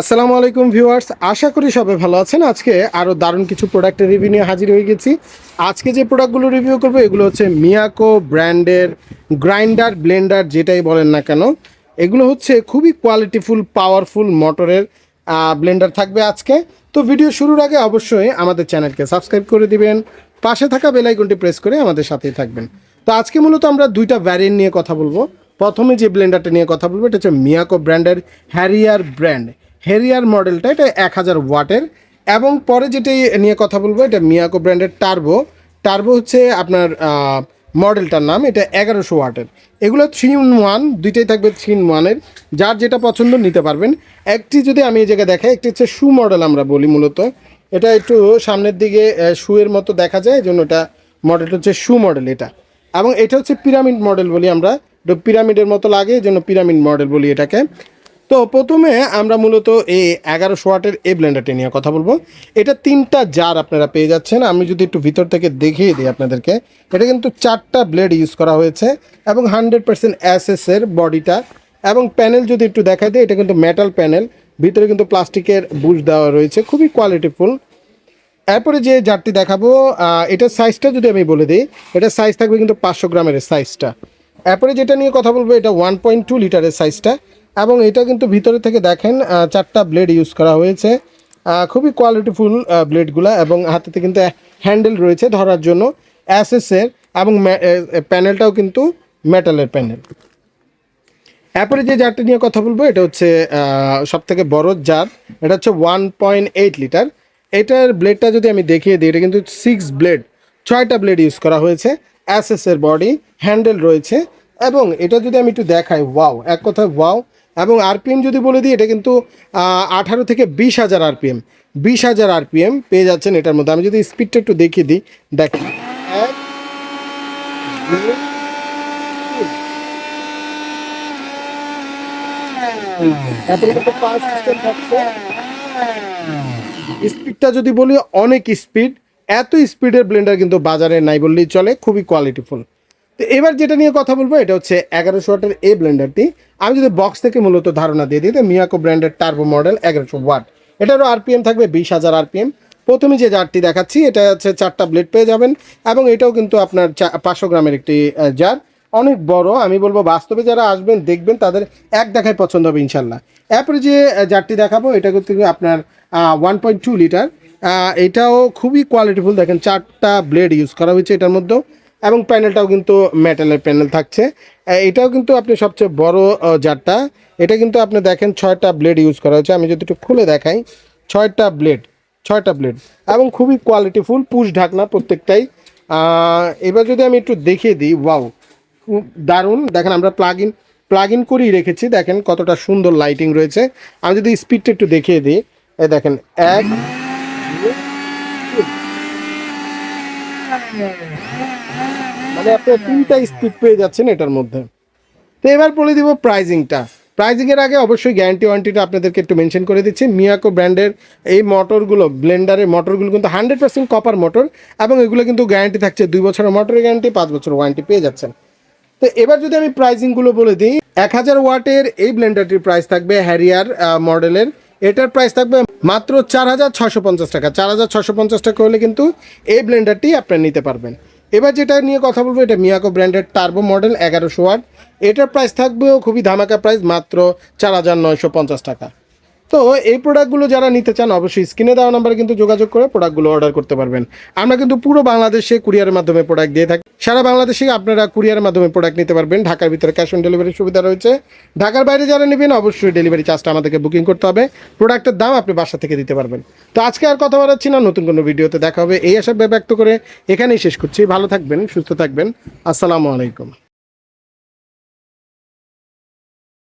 আসসালামু আলাইকুম ভিউয়ার্স, আশা করি সবাই ভালো আছেন। আজকে আরও দারুণ কিছু প্রোডাক্টের রিভিউ নিয়ে হাজির হয়ে গেছি। আজকে যে প্রোডাক্টগুলো রিভিউ করব, এগুলো হচ্ছে মিয়াকো ব্র্যান্ডের গ্রাইন্ডার ব্লেন্ডার যেটাই বলেন না কেন, এগুলো হচ্ছে খুবই কোয়ালিটিফুল পাওয়ারফুল মোটরের ব্লেন্ডার থাকবে আজকে। তো ভিডিও শুরুর আগে অবশ্যই আমাদের চ্যানেলকে সাবস্ক্রাইব করে দিবেন, পাশে থাকা বেল আইকনটি প্রেস করে আমাদের সাথেই থাকবেন। তো আজকে মূলত আমরা দুইটা ভ্যারিয়েন্ট নিয়ে কথা বলব। প্রথমে যে ব্লেন্ডারটা নিয়ে কথা বলব, এটা হচ্ছে মিয়াকো ব্র্যান্ডের হ্যারিয়ার ব্র্যান্ড হ্যারিয়ার মডেলটা, এটা এক হাজার ওয়াটের। এবং পরে যেটি নিয়ে কথা বলব, এটা মিয়াকো ব্র্যান্ডের টার্বো। টার্বো হচ্ছে আপনার মডেলটার নাম, এটা এগারোশো ওয়াটের। এগুলো থ্রি ইন ওয়ান, দুইটাই থাকবে থ্রি ইন ওয়ানের। যার যেটা পছন্দ নিতে পারবেন। একটি যদি আমি এই জায়গায় দেখাই, একটি হচ্ছে শু মডেল আমরা বলি মূলত। এটা একটু সামনের দিকে শুয়ের মতো দেখা যায় জন্য এটা মডেলটা হচ্ছে শু মডেল এটা। এবং এটা হচ্ছে পিরামিড মডেল বলি আমরা। পিরামিডের মতো লাগে এই জন্য পিরামিড মডেল বলি এটাকে। তো প্রথমে আমরা মূলত এই এগারোশো ওয়াটের এই ব্লেন্ডারটি নিয়ে কথা বলব। এটা তিনটা জার আপনারা পেয়ে যাচ্ছেন। আমি যদি একটু ভিতর থেকে দেখিয়ে দিই আপনাদেরকে, এটা কিন্তু চারটা ব্লেড ইউজ করা হয়েছে এবং হান্ড্রেড পার্সেন্ট এর বডিটা এবং প্যানেল যদি একটু দেখা দিই, এটা কিন্তু মেটাল প্যানেল। ভিতরে কিন্তু প্লাস্টিকের বুশ দেওয়া রয়েছে, খুবই কোয়ালিটিফুল। এরপরে যে জারটি দেখাবো এটার সাইজটা যদি আমি বলে দিই, এটার সাইজ থাকবে কিন্তু পাঁচশো গ্রামের সাইজটা। এরপরে যেটা নিয়ে কথা বলব, এটা ওয়ান পয়েন্ট টু লিটারের সাইজটা। এবং এটা কিন্তু ভিতরে থেকে দেখেন চারটা ব্লেড ইউজ করা হয়েছে। খুবই কোয়ালিটিফুল ব্লেডগুলো এবং হাতেতে কিন্তু হ্যান্ডেল রয়েছে ধরার জন্য। অ্যাসেসের এবং প্যানেলটাও কিন্তু মেটালের প্যানেল এরপরে যে জারটি নিয়ে কথা বলব, এটা হচ্ছে সব থেকে বড় জার। এটা হচ্ছে ওয়ান পয়েন্ট এইট লিটার এটার ব্লেডটা যদি আমি দেখিয়ে দিই, এটা কিন্তু সিক্স ব্লেড ছয়টা ব্লেড ইউজ করা হয়েছে। অ্যাসেসের বডি হ্যান্ডেল রয়েছে। এবং এটা যদি আমি একটু দেখাই ওয়াও এক কথায় ওয়াও এবং আরপিএম যদি বলে দিই, এটা কিন্তু আঠারো থেকে বিশ হাজার আরপিএম। বিশ হাজার আরপিএম পেয়ে যাচ্ছেন এটার মধ্যে। আমি যদি স্পিডটা একটু দেখিয়ে দিই থাকছে স্পিডটা যদি বলি, অনেক স্পিড। এত স্পিডের ব্লেন্ডার কিন্তু বাজারে নাই বললেই চলে, খুবই কোয়ালিটিফুল তো এবার যেটা নিয়ে কথা বলব, এটা হচ্ছে এগারোশো ওয়াটের এই ব্লেন্ডারটি। আমি যদি বক্স থেকে মূলত ধারণা দিয়ে দিই, তো মিয়াকো ব্র্যান্ডের টার্বো মডেল এগারোশো ওয়াট। এটারও আরপিএম থাকবে বিশ হাজার আরপিএম প্রথমে যে জারটি দেখাচ্ছি, এটা হচ্ছে চারটা ব্লেড পেয়ে যাবেন এবং এটাও কিন্তু আপনার পাঁচশো গ্রামের একটি জার অনেক বড়, আমি বলব বাস্তবে যারা আসবেন, দেখবেন, তাদের এক দেখায় পছন্দ হবে ইনশাল্লাহ এরপরে যে জারটি দেখাবো, এটা কিন্তু আপনার ওয়ান পয়েন্ট টু লিটার এটাও খুবই কোয়ালিটিফুল দেখেন, চারটা ব্লেড ইউজ করা হয়েছে এটার মধ্যেও। এবং প্যানেলটাও কিন্তু মেটালের প্যানেল থাকছে। এটাও কিন্তু আপনি সবচেয়ে বড় জারটা। এটা কিন্তু আপনি দেখেন ছয়টা ব্লেড ইউজ করা হয়েছে। আমি যদি একটু খুলে দেখাই, ছয়টা ব্লেড ছয়টা ব্লেড এবং খুবই কোয়ালিটিফুল পুশ ঢাকনা প্রত্যেকটাই। এবার যদি আমি একটু দেখিয়ে দিই ওয়াও দারুণ। দেখেন আমরা প্লাগ ইন প্লাগ ইন করেই রেখেছি। দেখেন কতটা সুন্দর লাইটিং রয়েছে। আমি যদি স্পিডটা একটু দেখিয়ে দিই দেখেন, এক দুই, তিন। মানে আপনি তিনটা স্পিড পেয়ে যাচ্ছেন এটার মধ্যে। তো এবার বলে দিব প্রাইজিংটা প্রাইজিংয়ের আগে অবশ্যই গ্যারান্টি ওয়ারেন্টিটা আপনাদেরকে একটু মেনশন করে দিচ্ছি। মিয়াকো ব্র্যান্ডের এই মোটরগুলো ব্লেন্ডারের মোটরগুলো কিন্তু হান্ড্রেড পার্সেন্ট কপার মোটর এবং এগুলো কিন্তু গ্যারান্টি থাকছে দুই বছরের মোটরের গ্যারান্টি পাঁচ বছর ওয়ারেন্টি পেয়ে যাচ্ছেন। তো এবার যদি আমি প্রাইসিংগুলো বলে দিই, এক হাজার ওয়াটের এই ব্লেন্ডারটির প্রাইস থাকবে হ্যারিয়ার মডেলের এটার প্রাইস থাকবে মাত্র চার হাজার ছশো পঞ্চাশ টাকা। চার হাজার ছশো পঞ্চাশ টাকা হলে কিন্তু এই ব্লেন্ডারটি আপনারা নিতে পারবেন। এবার যেটা নিয়ে কথা বলব, এটা মিয়াকো ব্র্যান্ডের টার্বো মডেল এগারোশো ওয়াট এটার প্রাইস থাকবেও খুবই ধামাকা প্রাইস মাত্র চার হাজার নয়শো পঞ্চাশ টাকা। তো এই প্রোডাক্টগুলো যারা নিতে চান, অবশ্যই স্ক্রিনে দেওয়া নাম্বারে কিন্তু যোগাযোগ করে প্রোডাক্টগুলো অর্ডার করতে পারবেন। আমরা কিন্তু পুরো বাংলাদেশে কুরিয়ারের মাধ্যমে প্রোডাক্ট দিয়ে থাকি। সারা বাংলাদেশে আপনারা কুরিয়ার মাধ্যমে প্রোডাক্ট নিতে পারবেন। ঢাকার ভিতরে ক্যাশ অন ডেলিভারির সুবিধা রয়েছে। ঢাকার বাইরে যারা নেবেন, অবশ্যই ডেলিভারি চার্জটা আমাদেরকে বুকিং করতে হবে। প্রোডাক্টের দাম আপনি বাসা থেকে দিতে পারবেন। তো আজকে আর কথা বলাচ্ছি না, নতুন কোনো ভিডিওতে দেখা হবে। এই আশা ব্যক্ত করে এখানেই শেষ করছি। ভালো থাকবেন, সুস্থ থাকবেন। আসসালামু আলাইকুম।